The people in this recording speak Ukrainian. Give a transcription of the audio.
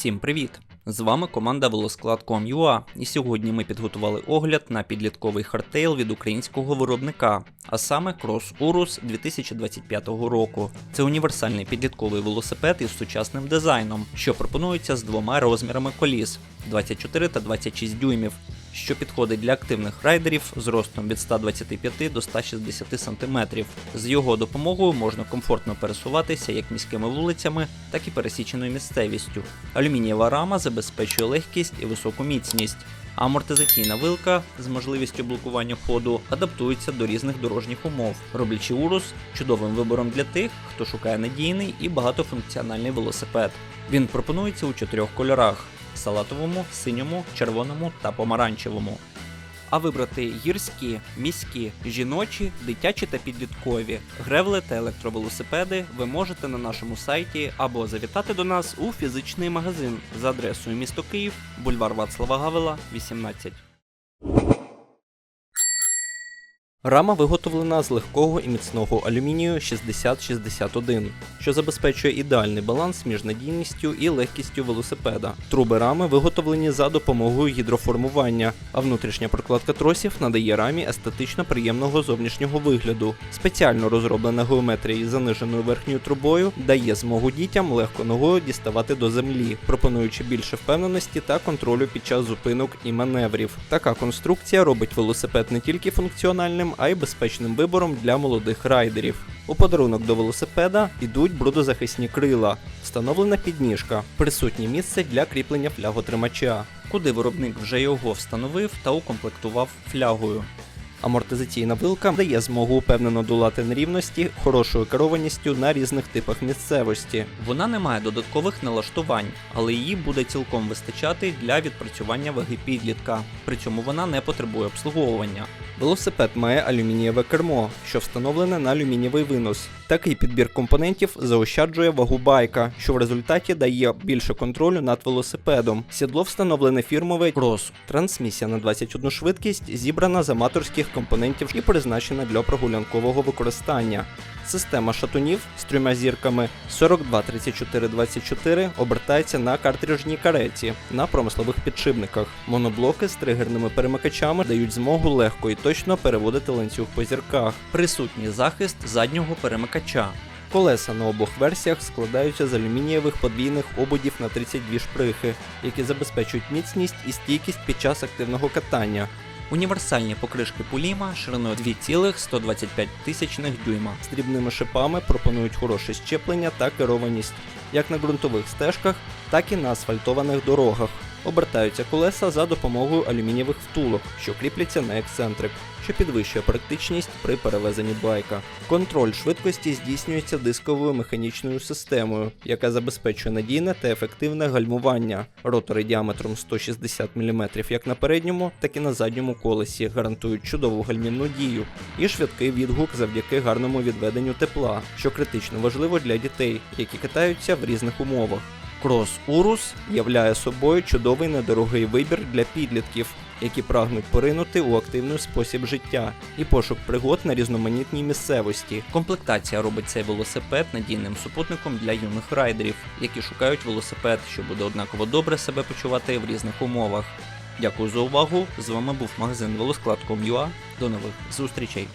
Всім привіт! З вами команда Велосклад.com.ua і сьогодні ми підготували огляд на підлітковий хардтейл від українського виробника, а саме Cross Urus 2025 року. Це універсальний підлітковий велосипед із сучасним дизайном, що пропонується з двома розмірами коліс 24 та 26 дюймів. Що підходить для активних райдерів з ростом від 125 до 160 см. З його допомогою можна комфортно пересуватися як міськими вулицями, так і пересіченою місцевістю. Алюмінієва рама забезпечує легкість і високу міцність. Амортизаційна вилка з можливістю блокування ходу адаптується до різних дорожніх умов, роблячи урус чудовим вибором для тих, хто шукає надійний і багатофункціональний велосипед. Він пропонується у чотирьох кольорах: салатовому, синьому, червоному та помаранчевому. А вибрати гірські, міські, жіночі, дитячі та підліткові, гревли та електровелосипеди ви можете на нашому сайті або завітати до нас у фізичний магазин за адресою місто Київ, бульвар Вацлава Гавела, 18. Рама виготовлена з легкого і міцного алюмінію 6061, що забезпечує ідеальний баланс між надійністю і легкістю велосипеда. Труби рами виготовлені за допомогою гідроформування, а внутрішня прокладка тросів надає рамі естетично приємного зовнішнього вигляду. Спеціально розроблена геометрія із заниженою верхньою трубою дає змогу дітям легко ногою діставати до землі, пропонуючи більше впевненості та контролю під час зупинок і маневрів. Така конструкція робить велосипед не тільки функціональним, а й безпечним вибором для молодих райдерів. У подарунок до велосипеда йдуть брудозахисні крила, встановлена підніжка, присутнє місце для кріплення фляготримача, куди виробник вже його встановив та укомплектував флягою. Амортизаційна вилка дає змогу упевнено долати нерівності хорошою керованістю на різних типах місцевості. Вона не має додаткових налаштувань, але її буде цілком вистачати для відпрацювання ваги підлітка. При цьому вона не потребує обслуговування. Велосипед має алюмінієве кермо, що встановлене на алюмінієвий винос. Такий підбір компонентів заощаджує вагу байка, що в результаті дає більше контролю над велосипедом. Сідло встановлене фірмове Cross. Трансмісія на 21 швидкість зібрана з аматорських компонентів і призначена для прогулянкового використання. Система шатунів з трьома зірками 42 34 24 обертається на картриджній кареті на промислових підшипниках. Моноблоки з тригерними перемикачами дають змогу легко і точно переводити ланцюг по зірках. Присутній захист заднього перемикача. Колеса на обох версіях складаються з алюмінієвих подвійних ободів на 32 шприхи, які забезпечують міцність і стійкість під час активного катання. Універсальні покришки Пуліма шириною 2,125 тисячних дюйма з дрібними шипами пропонують хороше щеплення та керованість як на ґрунтових стежках, так і на асфальтованих дорогах. Обертаються колеса за допомогою алюмінієвих втулок, що кріпляться на ексцентрик, що підвищує практичність при перевезенні байка. Контроль швидкості здійснюється дисковою механічною системою, яка забезпечує надійне та ефективне гальмування. Ротори діаметром 160 мм як на передньому, так і на задньому колесі гарантують чудову гальмівну дію і швидкий відгук завдяки гарному відведенню тепла, що критично важливо для дітей, які катаються в різних умовах. Крос Урус являє собою чудовий недорогий вибір для підлітків, які прагнуть поринути у активний спосіб життя і пошук пригод на різноманітній місцевості. Комплектація робить цей велосипед надійним супутником для юних райдерів, які шукають велосипед, що буде однаково добре себе почувати в різних умовах. Дякую за увагу. З вами був магазин велосклад.com.ua. До нових зустрічей.